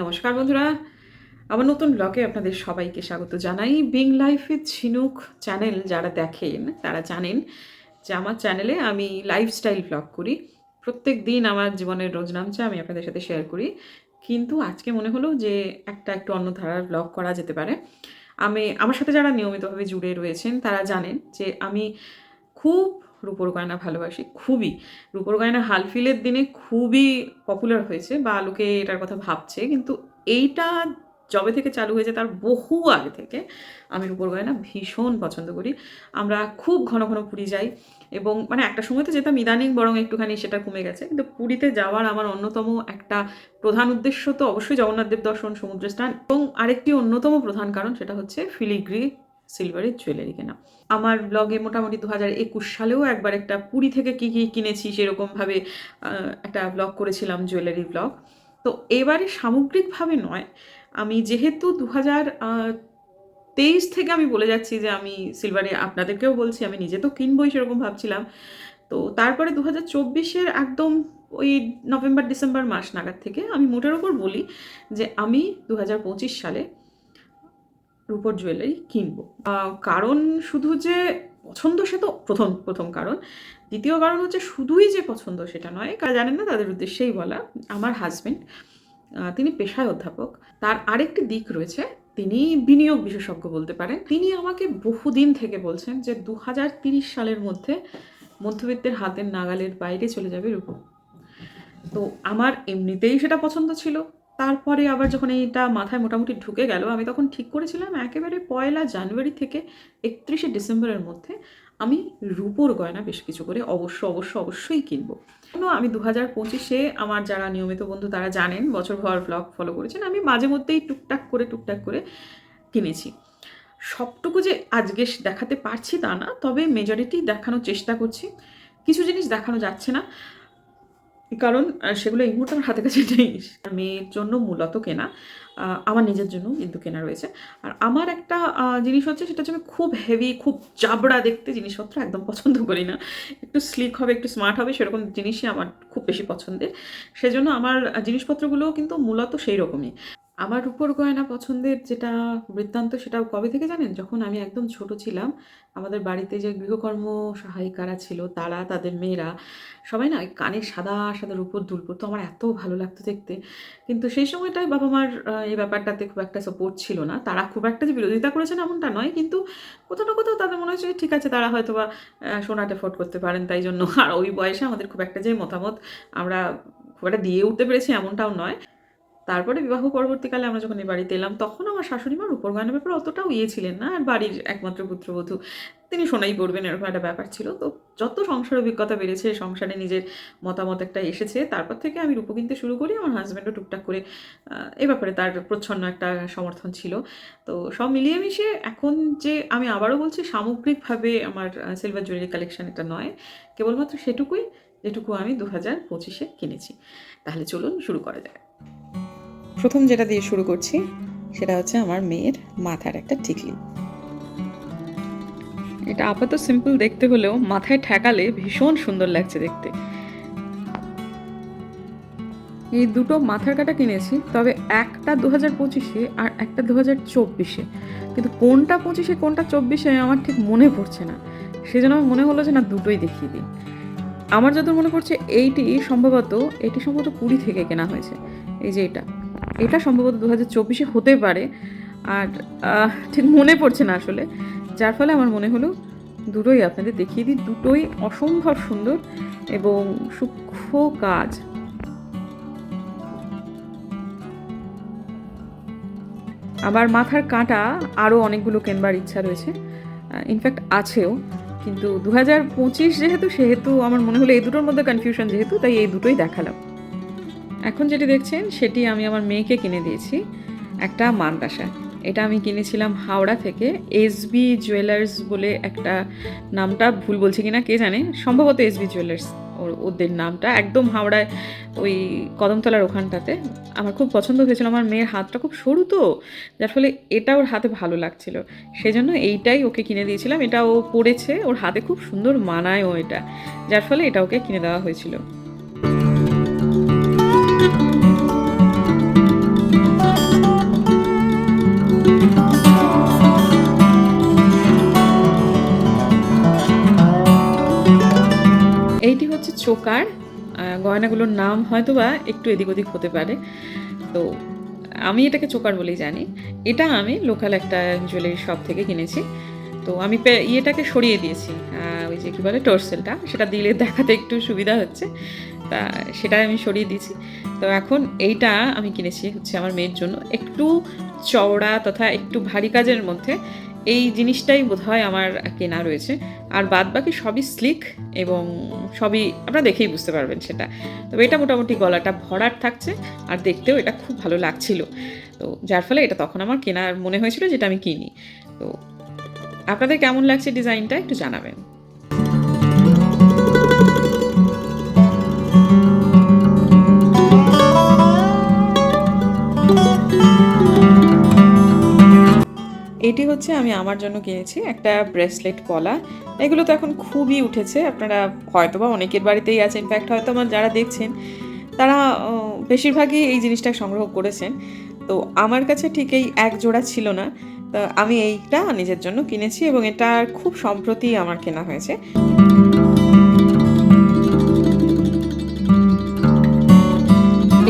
নমস্কার বন্ধুরা। আমার নতুন ব্লগে আপনাদের সবাইকে স্বাগত জানাই। Being life with Jhinuk channel যারা দেখেন, তারা জানেন যে আমার চ্যানেলে আমি লাইফস্টাইল ব্লগ করি। প্রত্যেক দিন আমার জীবনের রোজ নামছে আমি আপনাদের সাথে শেয়ার করি। কিন্তু আজকে মনে হলো যে একটা একটু অন্য ধারার ব্লগ করা যেতে পারে। আমি, আমার সাথে যারা নিয়মিতভাবে জুড়ে রয়েছেন, তারা জানেন যে আমি খুব রূপোর গয়না ভালোবাসি খুবই। রূপোর গয়না হালফিলের দিনে খুবই পপুলার হয়েছে বা লোকে এটার কথা ভাবছে। কিন্তু এইটা যবে থেকে চালু হয়েছে তার বহু আগে থেকে আমি রূপোর গয়না ভীষণ পছন্দ করি। আমরা খুব ঘন ঘন পুরী যাই এবং মানে একটা সময় তো যেতাম ইদানিং বরং একটুখানি সেটা কমে গেছে। কিন্তু পুরীতে যাওয়ার আমার অন্যতম একটা প্রধান উদ্দেশ্য তো অবশ্যই জগন্নাথ দেব দর্শন, সমুদ্র স্নান এবং আরেকটি অন্যতম প্রধান কারণ সেটা হচ্ছে ফিলিগ্রি সিলভারের জুয়েলারি কেনা। আমার ব্লগে মোটামুটি দু হাজার একুশ সালেও একবার একটা পুরী থেকে কী কী কিনেছি সেরকমভাবে একটা ব্লগ করেছিলাম জুয়েলারি ব্লগ তো এবারে সামগ্রিকভাবে নয়, আমি যেহেতু দু হাজার তেইশ থেকে আমি বলে যাচ্ছি যে আমি সিলভারে আপনাদেরকেও বলছি, আমি নিজে তো কিনবই সেরকম ভাবছিলাম। তো তারপরে দু হাজার চব্বিশের একদম ওই নভেম্বর, ডিসেম্বর মাস নাগাদ থেকে আমি মোটের ওপর বলি যে আমি দু হাজার পঁচিশ সালে রূপোর জুয়েলারি কিনবো। কারণ শুধু যে পছন্দ সে তো প্রথম প্রথম কারণ। দ্বিতীয় কারণ হচ্ছে শুধুই যে পছন্দ সেটা নয় কারা জানেন না তাদের উদ্দেশ্যেই বলা, আমার হাজবেন্ড তিনি পেশায় অধ্যাপক। তার আরেকটি দিক রয়েছে, তিনি বিনিয়োগ বিশেষজ্ঞ বলতে পারেন। তিনি আমাকে বহুদিন থেকে বলছেন যে দু সালের মধ্যে মধ্যবিত্তের হাতের নাগালের বাইরে চলে যাবে রূপো। তো আমার এমনিতেই সেটা পছন্দ ছিল। তারপরে আবার যখন এইটা মাথায় মোটামুটি ঢুকে গেল, আমি তখন ঠিক করেছিলাম একেবারে পয়লা জানুয়ারি থেকে একত্রিশে ডিসেম্বরের মধ্যে আমি রূপোর গয়না বেশ কিছু করে অবশ্য অবশ্য অবশ্যই কিনবো। কেন? আমি দু হাজার পঁচিশে আমার যারা নিয়মিত বন্ধু তারা জানেন বছরভর ব্লগ ফলো করেছেন, আমি মাঝে মধ্যেই টুকটাক করে টুকটাক করে কিনেছি। সবটুকু যে আজকে দেখাতে পারছি তা না, তবে মেজরিটি দেখানোর চেষ্টা করছি। কিছু জিনিস দেখানো যাচ্ছে না। কারণ সেগুলো এই মুহূর্তে আমার হাতে কাছে নেই। মেয়ের জন্য মূলত কেনা আমার নিজের জন্য কিন্তু কেনা রয়েছে। আর আমার একটা জিনিস হচ্ছে সেটা হচ্ছে আমি খুব হেভি খুব চাবড়া দেখতে জিনিসপত্র একদম পছন্দ করি না। একটু স্লিক হবে, একটু স্মার্ট হবে, সেরকম জিনিসই আমার খুব বেশি পছন্দের। সেজন্য আমার জিনিসপত্রগুলোও কিন্তু মূলত সেই রকমই। আমার উপর গয়না পছন্দের যেটা বৃত্তান্ত সেটা কবে থেকে জানেন? যখন আমি একদম ছোট ছিলাম, আমাদের বাড়িতে যে গৃহকর্ম সহায়িকারা ছিল, তারা, তাদের মেয়েরা, সবাই না ওই কানে সাদা সাদা উপর দুল পরতো। আমার এত ভালো লাগতো দেখতে। কিন্তু সেই সময়টায় বাবা মার এই ব্যাপারটাতে খুব একটা সাপোর্ট ছিল না। তারা খুব একটা যে বিরোধিতা করেছেন এমনটা নয়, কিন্তু কোথাও না কোথাও তাদের মনে হয়েছে, ঠিক আছে, তারা হয়তো বা সোনাটা ফোট করতে পারেন তাই জন্য। আর ওই বয়সে আমাদের খুব একটা যে মতামত আমরা খুব একটা দিয়ে উঠতে পেরেছি এমনটাও নয়। তারপরে বিবাহ পরবর্তীকালে আমরা যখন এই বাড়িতে এলাম, তখন আমার শাশুড়ি মা রূপর গয়নার ব্যাপারে অতটাও ইয়ে ছিলেন না, আর বাড়ির একমাত্র পুত্রবধূ। তিনি সোনাই পড়বেন, এরকম একটা ব্যাপার ছিল। তো যত সংসার অভিজ্ঞতা বেড়েছে সংসারে নিজের মতামত একটা এসেছে। তারপর থেকে আমি রূপো কিনতে শুরু করি, আমার হাজব্যান্ডও টুকটাক করে এ ব্যাপারে তার প্রচ্ছন্ন একটা সমর্থন ছিল। তো সব মিলিয়ে মিশিয়ে এখন যে আমি আবারও বলছি, সামগ্রিকভাবে আমার সিলভার জুয়েলারি কালেকশন এটা নয়। কেবলমাত্র সেটুকুই, যেটুকু আমি দু হাজার পঁচিশে কিনেছি। তাহলে চলুন শুরু করা যায় প্রথম যেটা দিয়ে শুরু করছি, সেটা হচ্ছে আমার মেয়ের মাথার একটা টিকলি। এটা আপাতত সিম্পল দেখতে হলেও মাথায় ঠেকালে ভীষণ সুন্দর লাগছে দেখতে। এই দুটো মাথার কাটা কিনেছি, তবে একটা দু হাজার পঁচিশে আর একটা দু হাজার চব্বিশে। কিন্তু কোনটা পঁচিশে, কোনটা চব্বিশে আমার ঠিক মনে পড়ছে না। সেজন্য আমার মনে হলো যে না, দুটোই দেখিয়ে দিই। আমার যত মনে পড়ছে, এইটি সম্ভবত এটি সম্ভবত কুড়ি থেকে কেনা হয়েছে। এই যে এটা। এটা সম্ভবত দু হাজার চব্বিশে হতে পারে। আর ঠিক মনে পড়ছে না আসলে। যার ফলে আমার মনে হলো দুটোই আপনাদের দেখিয়ে দিই। দুটোই অসম্ভব সুন্দর এবং সূক্ষ্ম কাজ। আবার মাথার কাঁটা আরও অনেকগুলো কেনবার ইচ্ছা রয়েছে। ইনফ্যাক্ট আছেও। কিন্তু দু হাজার পঁচিশ যেহেতু, সেহেতু আমার মনে হলো এই দুটোর মধ্যে কনফিউশন যেহেতু, তাই এই দুটোই দেখালাম। এখন যেটি দেখছেন, সেটি আমি আমার মেয়েকে কিনে দিয়েছি, একটা মান্তাসা এটা আমি কিনেছিলাম হাওড়া থেকে এসবি জুয়েলার্স বলে একটা নামটা ভুল বলছি কিনা, কে জানে? সম্ভবত এসবি জুয়েলার্স ওর, ওদের নামটা। একদম হাওড়ায়, ওই কদমতলার ওখানটাতে। আমার খুব পছন্দ হয়েছিল, আমার মেয়ের হাতটা খুব সরু তো, যার ফলে এটা ওর হাতে ভালো লাগছিল। সেজন্য এইটাই ওকে কিনে দিয়েছিলাম। এটা ও পড়েছে, ওর হাতে খুব সুন্দর মানায়ও এটা, যার ফলে এটা ওকে কিনে দেওয়া হয়েছিল। আহ, গয়নাগুলোর নাম হয়তো বা একটু এদিক ওদিক হতে পারে। তো আমি এটাকে চোকার বলেই জানি। এটা আমি লোকাল একটা জুয়েলারি শপ থেকে কিনেছি। তো আমি ইয়েটাকে সরিয়ে দিয়েছি। ওই যে কী বলে টর্সেলটা। সেটা দিলে দেখাতে একটু সুবিধা হচ্ছে। তা সেটা আমি সরিয়ে দিয়েছি। তো এখন এইটা আমি কিনেছি হচ্ছে আমার মেয়ের জন্য। একটু চওড়া তথা একটু ভারী কাজের মধ্যে এই জিনিসটাই বোধ হয় আমার কেনা রয়েছে। আর বাদ বাকি সবই স্লিক এবং সবই আপনারা দেখেই বুঝতে পারবেন সেটা। তবে এটা মোটামুটি গলাটা ভরাট থাকছে আর দেখতেও এটা খুব ভালো লাগছিল। তো যার ফলে এটা তখন আমার কেনার মনে হয়েছিল যেটা আমি কিনি। তো আপনাদের কেমন লাগছে ডিজাইনটা একটু জানাবেন। এটি হচ্ছে আমি আমার জন্য কিনেছি একটা ব্রেসলেট কলা। এগুলো তো এখন খুবই উঠেছে, আপনারা হয়তো বা অনেকের বাড়িতেই আছে ইনফ্যাক্ট হয়তো আমার যারা দেখছেন, তারা বেশিরভাগই এই জিনিসটা সংগ্রহ করেছেন। তো আমার কাছে ঠিক এই এক জোড়া ছিল না, তো আমি এইটা নিজের জন্য কিনেছি এবং এটা খুব সম্প্রতি আমার কেনা হয়েছে।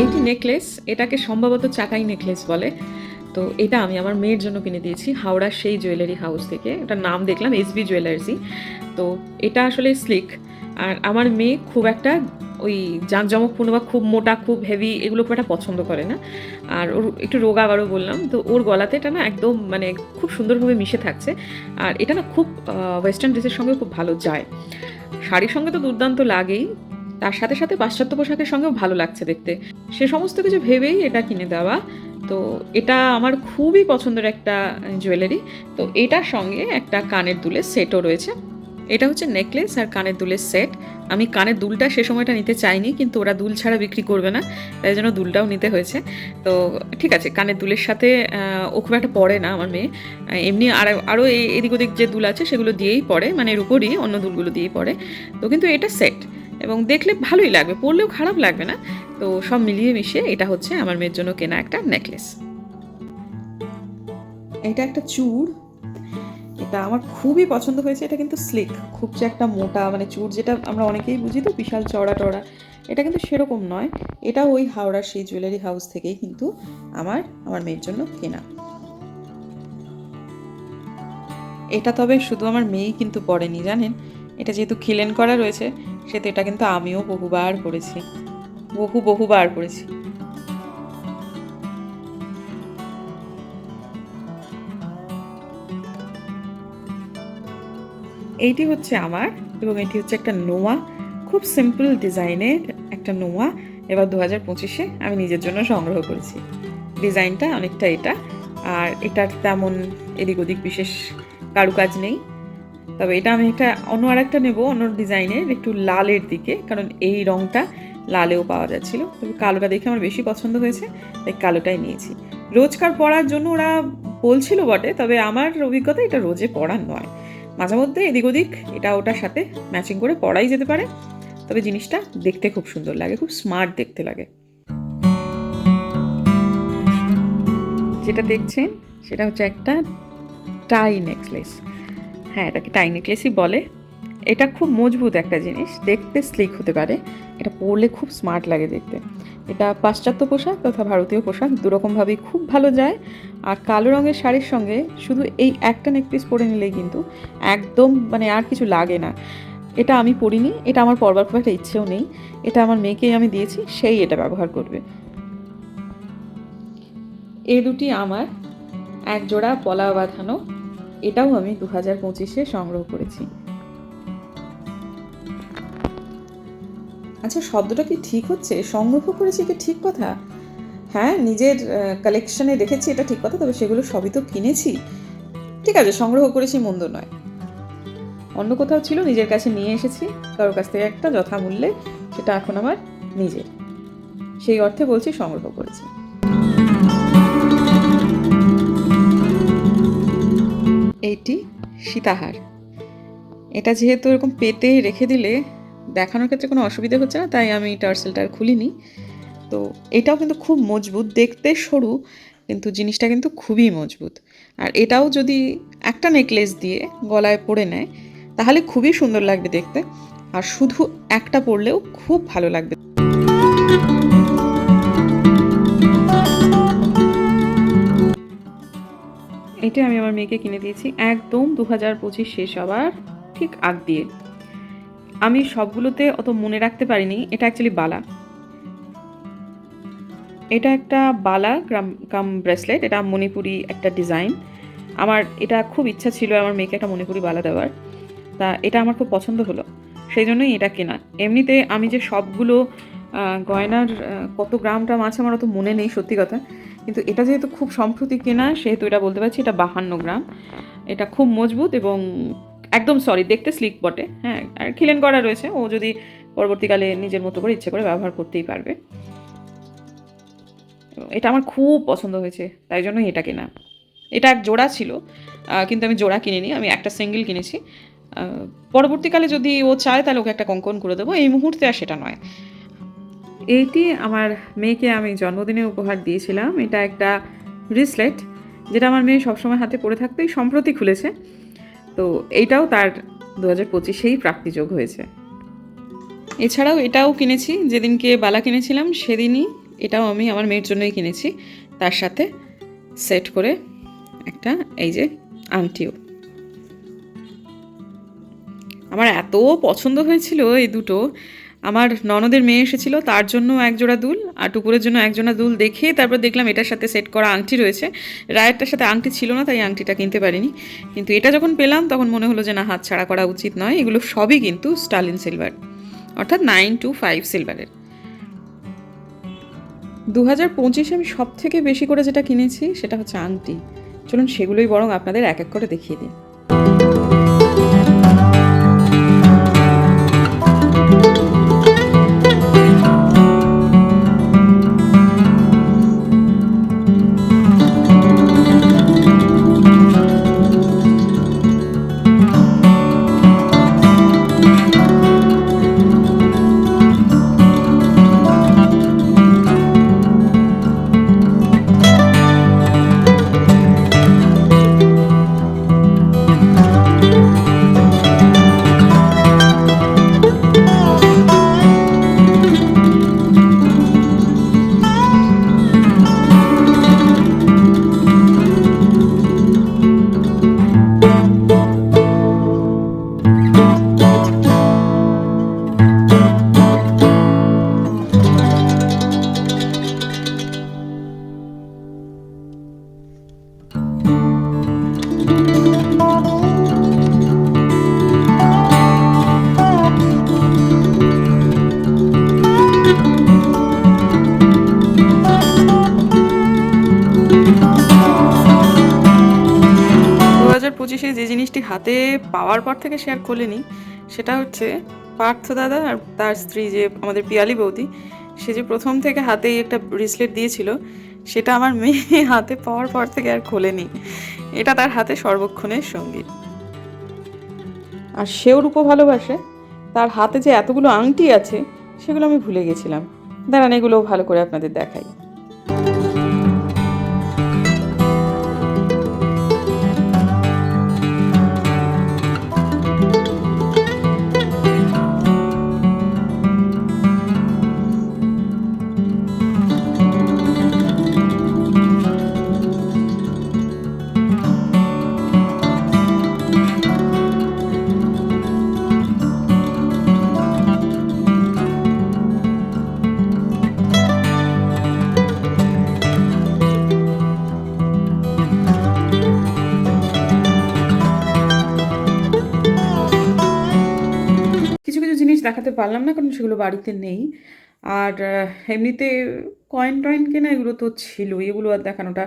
এইটি নেকলেস এটাকে সম্ভবত চাটাই নেকলেস বলে। তো এটা আমি আমার মেয়ের জন্য কিনে দিয়েছি হাওড়ার সেই জুয়েলারি হাউস থেকে। এটার নাম দেখলাম এসবি জুয়েলার্সি তো এটা আসলে স্লিক আর আমার মেয়ে খুব একটা ওই জাঁকজমকপূর্ণ বা খুব মোটা, খুব হেভি এগুলো খুব একটা পছন্দ করে না। আর ওর একটু রোগা আবারও বললাম, তো ওর গলাতে এটা না একদম মানে খুব সুন্দরভাবে মিশে থাকছে। আর এটা না খুব ওয়েস্টার্ন ড্রেসের সঙ্গে খুব ভালো যায়। শাড়ির সঙ্গে তো দুর্দান্ত লাগেই। তার সাথে সাথে পাশ্চাত্য পোশাকের সঙ্গেও ভালো লাগছে দেখতে। সে সমস্ত কিছু ভেবেই এটা কিনে দেওয়া। তো এটা আমার খুবই পছন্দের একটা জুয়েলারি তো এটার সঙ্গে একটা কানের দুলের সেটও রয়েছে। এটা হচ্ছে নেকলেস আর কানের দুলের সেট আমি কানের দুলটা সে সময়টা নিতে চাইনি, কিন্তু ওরা দুল ছাড়া বিক্রি করবে না, তাই জন্য দুলটাও নিতে হয়েছে। তো ঠিক আছে, কানের দুলের সাথে ও খুব একটা পড়ে না আমার মেয়ে। এমনি আর আরও এদিক ওদিক যে দুল আছে সেগুলো দিয়েই পড়ে মানে এর উপরই অন্য দুলগুলো দিয়েই পড়ে তো কিন্তু এটা সেট এবং দেখলে ভালোই লাগবে, পরলেও খারাপ লাগবে না। তো সব মিলিয়ে মিশিয়ে এটা হচ্ছে আমার মেয়ের জন্য কেনা একটা নেকলেস এটা একটা চূড়। এটা আমার খুবই পছন্দ হয়েছে, এটা কিন্তু স্লিক খুব যে একটা মোটা মানে চূড় যেটা আমরা অনেকেই বুঝি তো, বিশাল চওড়া টড়া এটা কিন্তু সেরকম নয়, এটা ওই হাওড়ার সেই জুয়েলারি হাউস থেকেই কিন্তু আমার আমার মেয়ের জন্য কেনা। এটা তবে শুধু আমার মেয়েই কিন্তু পড়েনি জানেন? এটা যেহেতু খিলেন করা রয়েছে, সেহেতু এটা কিন্তু আমিও বহুবার পড়েছি বহু বহুবার পড়েছি এইটি হচ্ছে আমার এবং এটি হচ্ছে একটা নোয়া। খুব সিম্পল ডিজাইনের একটা নোয়া। এবার দু হাজার পঁচিশে আমি নিজের জন্য সংগ্রহ করেছি। ডিজাইনটা অনেকটা এটা। আর এটার তেমন এদিক ওদিক বিশেষ কারুকাজ নেই। তবে এটা আমি একটা অন্য আর একটা নেব, অন্য ডিজাইনের, একটু লালের দিকে, কারণ এই রঙটা লালেও পাওয়া যাচ্ছিল। তবে কালোটা দেখে আমার বেশি পছন্দ হয়েছে, তাই কালোটাই নিয়েছি। রোজকার পরার জন্য ওরা বলছিল বটে, তবে আমার অভিজ্ঞতা এটা রোজে পরার নয়। মাঝে মধ্যে এদিক ওদিক এটা ওটার সাথে ম্যাচিং করে পরাই যেতে পারে, তবে জিনিসটা দেখতে খুব সুন্দর লাগে, খুব স্মার্ট দেখতে লাগে। যেটা দেখছেন, সেটা হচ্ছে একটা টাই নেকলেস। হ্যাঁ এটাকে টাই নেকলেসই বলে। এটা খুব মজবুত একটা জিনিস, দেখতে স্লিক হতে পারে। এটা পরলে খুব স্মার্ট লাগে দেখতে। এটা পাশ্চাত্য পোশাক তথা ভারতীয় পোশাক দুরকমভাবেই খুব ভালো যায়। আর কালো রঙের শাড়ির সঙ্গে শুধু এই একটা নেকপিস পরে নিলেই কিন্তু একদম মানে আর কিছু লাগে না। এটা আমি পরিনি, এটা আমার পরবার খুব একটা ইচ্ছেও নেই। এটা আমার মেয়েকেই আমি দিয়েছি, সেই এটা ব্যবহার করবে। এই দুটি আমার এক জোড়া পলা বাঁধানো এটাও আমি দু হাজার পঁচিশে সংগ্রহ করেছি। আচ্ছা শব্দটা কি ঠিক হচ্ছে? সংগ্রহ করেছি কি ঠিক কথা? হ্যাঁ নিজের কালেকশনে রেখেছি এটা ঠিক কথা, তবে সেগুলো সবই তো কিনেছি। ঠিক আছে, সংগ্রহ করেছি, মন্দ নয়। অন্য কোথাও ছিল, নিজের কাছে নিয়ে এসেছি। কারোর কাছ থেকে একটা যথামূল্যে, সেটা এখন আমার নিজের। সেই অর্থে বলছি সংগ্রহ করেছি। এইটি সীতাহার। এটা যেহেতু এরকম পেতে রেখে দিলে দেখানোর ক্ষেত্রে কোনো অসুবিধে হচ্ছে না, তাই আমি টার্সেলটা আর খুলিনি। তো এটাও কিন্তু খুব মজবুত, দেখতে সরু, কিন্তু জিনিসটা কিন্তু খুবই মজবুত। আর এটাও যদি একটা নেকলেস দিয়ে গলায় পরে নেয়, তাহলে খুবই সুন্দর লাগবে দেখতে। আর শুধু একটা পরলেও খুব ভালো লাগবে। এটা আমি আমার মেয়েকে কিনে দিয়েছি একদম দু হাজার পঁচিশ শেষ হওয়ার ঠিক আগ দিয়ে। আমি সবগুলোতে অত মনে রাখতে পারিনি, এটা অ্যাকচুয়ালি বালা। এটা একটা বালা গ্রাম, কাম ব্রেসলেট, এটা মণিপুরি একটা ডিজাইন। আমার এটা খুব ইচ্ছা ছিল আমার মেয়েকে একটা মণিপুরি বালা দেওয়ার। তা এটা আমার খুব পছন্দ হলো, সেই জন্যই এটা কেনা। এমনিতে আমি যে সবগুলো গয়নার কত গ্রাম টাম আছে আমার অত মনে নেই, সত্যি কথা। কিন্তু এটা যেহেতু খুব সম্প্রতি কেনা, সেহেতু এটা বলতে পারছি এটা বাহান্ন গ্রাম। এটা খুব মজবুত এবং একদম সরি দেখতে স্লিক বটে হ্যাঁ আর খিলেন করা রয়েছে। ও যদি পরবর্তীকালে নিজের মতো করে ইচ্ছে করে ব্যবহার করতেই পারবে। এটা আমার খুব পছন্দ হয়েছে, তাই জন্যই এটা কেনা। এটা এক জোড়া ছিল কিন্তু আমি জোড়া কিনিনি, আমি একটা সিঙ্গেল কিনেছি। পরবর্তীকালে যদি ও চায়, তাহলে ওকে একটা কঙ্কন করে দেবো। এই মুহূর্তে আর সেটা নয়। এইটি আমার মেয়েকে আমি জন্মদিনে উপহার দিয়েছিলাম। এটা একটা ব্রেসলেট যেটা আমার মেয়ে সবসময় হাতে পরে থাকতেই সম্প্রতি খুলেছে। তো এইটাও তার দু হাজার পঁচিশেই প্রাপ্তিযোগ হয়েছে। এছাড়াও এটাও কিনেছি, যেদিনকে বালা কিনেছিলাম সেদিনই এটাও আমি আমার মেয়ের জন্যই কিনেছি। তার সাথে সেট করে একটা এই যে আংটিও। আমার এত পছন্দ হয়েছিল এই দুটো। আমার ননদের মেয়ে এসেছিল, তার জন্য এক জোড়া দুল আর টুকুরের জন্য এক জোড়া দুল দেখে তারপর দেখলাম এটার সাথে সেট করা আংটি রয়েছে। রায়েরটার সাথে আংটি ছিল না, তাই আংটিটা কিনতে পারিনি। কিন্তু এটা যখন পেলাম, তখন মনে হলো যে না, হাত ছাড়া করা উচিত নয়। এগুলো সবই কিন্তু স্টালিন সিলভার, অর্থাৎ নাইন টু ফাইভ সিলভারের। দু হাজার পঁচিশে আমি সব থেকে বেশি করে যেটা কিনেছি, সেটা হচ্ছে আংটি। চলুন সেগুলোই বরং আপনাদের এক এক করে দেখিয়ে দিই। পর থেকে শেয়ার খোলেনি সেটা হচ্ছে পার্থ দাদা আর তার স্ত্রী যে আমাদের পিয়ালি বৌদি, সে যে প্রথম থেকে হাতেই একটা ব্রেসলেট দিয়েছিল, সেটা আমার মেয়ে হাতে পাওয়ার পর থেকে আর খোলেনি। এটা তার হাতে সর্বক্ষণের সঙ্গী। আর সেও রূপো ভালোবাসে। তার হাতে যে এতগুলো আংটি আছে, সেগুলো আমি ভুলে গেছিলাম। দাঁড়ান এগুলো ভালো করে আপনাদের দেখাই। পারলাম না, কারণ সেগুলো বাড়িতে নেই। আর এমনিতে কয়েন টয়েন কেনা এগুলো তো ছিল এগুলো আর দেখানোটা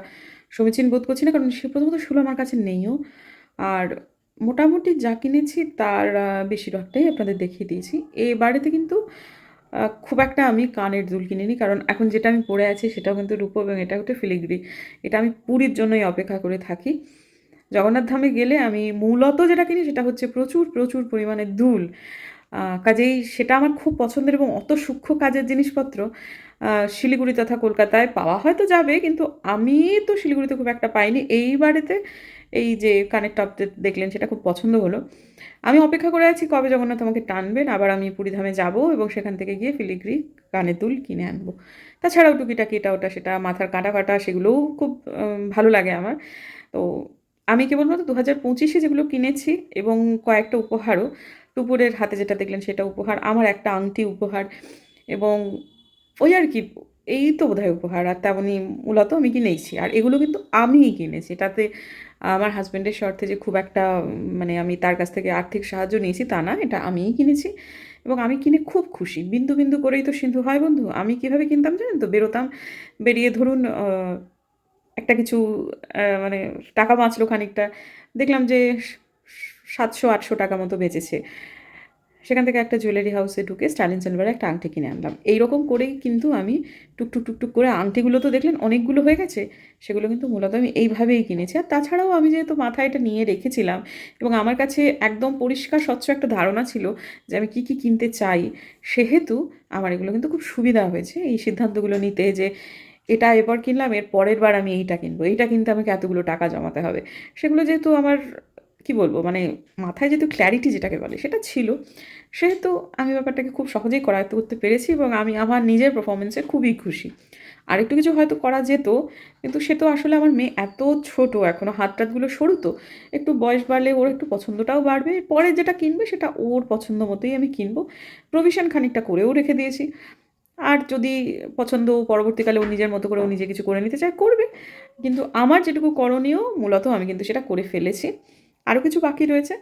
সমীচীন বোধ করছি না, কারণ সে প্রথমত সেগুলো আমার কাছে নেইও। আর মোটামুটি যা কিনেছি তার বেশিরভাগটাই আপনাদের দেখিয়ে দিয়েছি। এ বাড়িতে কিন্তু খুব একটা আমি কানের দুল কিনিনি, কারণ এখন যেটা আমি পরে আছি সেটাও কিন্তু রূপো এবং এটা হচ্ছে ফিলিগ্রি। এটা আমি পুরীর জন্যই অপেক্ষা করে থাকি। জগন্নাথ ধামে গেলে আমি মূলত যেটা কিনি সেটা হচ্ছে প্রচুর প্রচুর পরিমাণে দুল। কাজেই সেটা আমার খুব পছন্দের এবং অত সূক্ষ্ম কাজের জিনিসপত্র শিলিগুড়ি তথা কলকাতায় পাওয়া হয়তো যাবে, কিন্তু আমি তো শিলিগুড়িতে খুব একটা পাইনি। এই বাড়িতে এই যে কানের টপ দেখলেন সেটা খুব পছন্দ হলো। আমি অপেক্ষা করে আছি কবে জগন্নাথ আমাকে টানবেন, আবার আমি পুরীধামে যাব এবং সেখান থেকে গিয়ে ফিলিগ্রি কানের দুল কিনে আনব। তাছাড়াও টুকিটাকি এটা ওটা সেটা মাথার কাটা ফাটা সেগুলোও খুব ভালো লাগে আমার। তো আমি কেবলমাত্র দু হাজার পঁচিশে যেগুলো কিনেছি এবং কয়েকটা উপহারও টুপুরের হাতে যেটা দেখলেন সেটা উপহার, আমার একটা আংটি উপহার এবং ওই আর কি, এই তো বোধহয় উপহার, আর তেমনই মূলত আমি কিনেছি। আর এগুলো কিন্তু আমিই কিনেছি। এটাতে আমার হাজব্যান্ডের শর্তে যে খুব একটা মানে আমি তার কাছ থেকে আর্থিক সাহায্য নিয়েছি তা না, এটা আমিই কিনেছি এবং আমি কিনে খুব খুশি। বিন্দু বিন্দু করেই তো সিন্ধু, হয় বন্ধু, আমি কীভাবে কিনতাম জানেন তো? বেরোতাম, বেরিয়ে ধরুন একটা কিছু মানে টাকা বাঁচলো খানিকটা, দেখলাম যে সাতশো, আটশো টাকা মতো বেঁচেছে। সেখান থেকে একটা জুয়েলারি হাউসে ঢুকে স্টালিন সিলভারের একটা আংটি কিনে আনলাম। এইরকম করেই কিন্তু আমি টুকটুক টুকটুক করে আংটিগুলো তো দেখলেন অনেকগুলো হয়ে গেছে, সেগুলো কিন্তু মূলত আমি এইভাবেই কিনেছি। আর তাছাড়াও আমি যেহেতু মাথায় এটা নিয়ে রেখেছিলাম এবং আমার কাছে একদম পরিষ্কার, স্বচ্ছ একটা ধারণা ছিল যে আমি কী কী কিনতে চাই, সেহেতু আমার এগুলো কিন্তু খুব সুবিধা হয়েছে। এই সিদ্ধান্তগুলো নিতে যে এটা এবার কিনলাম, এর পরের বার আমি এইটা কিনবো, এইটা কিনতে আমাকে এতগুলো টাকা জমাতে হবে। সেগুলো যেহেতু আমার কি বলব? মানে মাথায় যেহেতু ক্ল্যারিটি যেটাকে বলে, সেটা ছিল। সেহেতু আমি ব্যাপারটাকে খুব সহজেই করায়ত্ত করতে পেরেছি এবং আমি আমার নিজের পারফরমেন্সে খুবই খুশি। আর একটু কিছু হয়তো করা যেত, কিন্তু সে তো আসলে আমার মেয়ে এত ছোট এখনও হাত টাতগুলো সরু তো, একটু বয়স বাড়লে ওর একটু পছন্দটাও বাড়বে। পরে যেটা কিনবে সেটা ওর পছন্দ মতোই আমি কিনবো। প্রভিশন খানিকটা করেও রেখে দিয়েছি। আর যদি পছন্দ পরবর্তীকালে ও নিজের মতো করে ও নিজে কিছু করে নিতে চায়, করবে। কিন্তু আমার যেটুকু করণীয়, মূলত আমি কিন্তু সেটা করে ফেলেছি। আরও কিছু বাকি রয়েছে।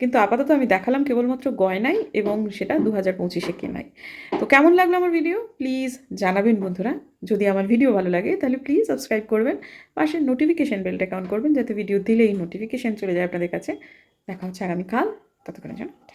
কিন্তু আপাতত আমি দেখালাম কেবলমাত্র গয়নাই এবং সেটা দু হাজার পঁচিশে কেনাই। তো কেমন লাগল আমার ভিডিও প্লিজ জানাবেন বন্ধুরা। যদি আমার ভিডিও ভালো লাগে, তাহলে প্লিজ সাবস্ক্রাইব করবেন। পাশে নোটিফিকেশান বেলটা অন করবেন, যাতে ভিডিও দিলেই নোটিফিকেশান চলে যায় আপনাদের কাছে। দেখা হচ্ছে আগামীকাল। ততক্ষণের জন্য।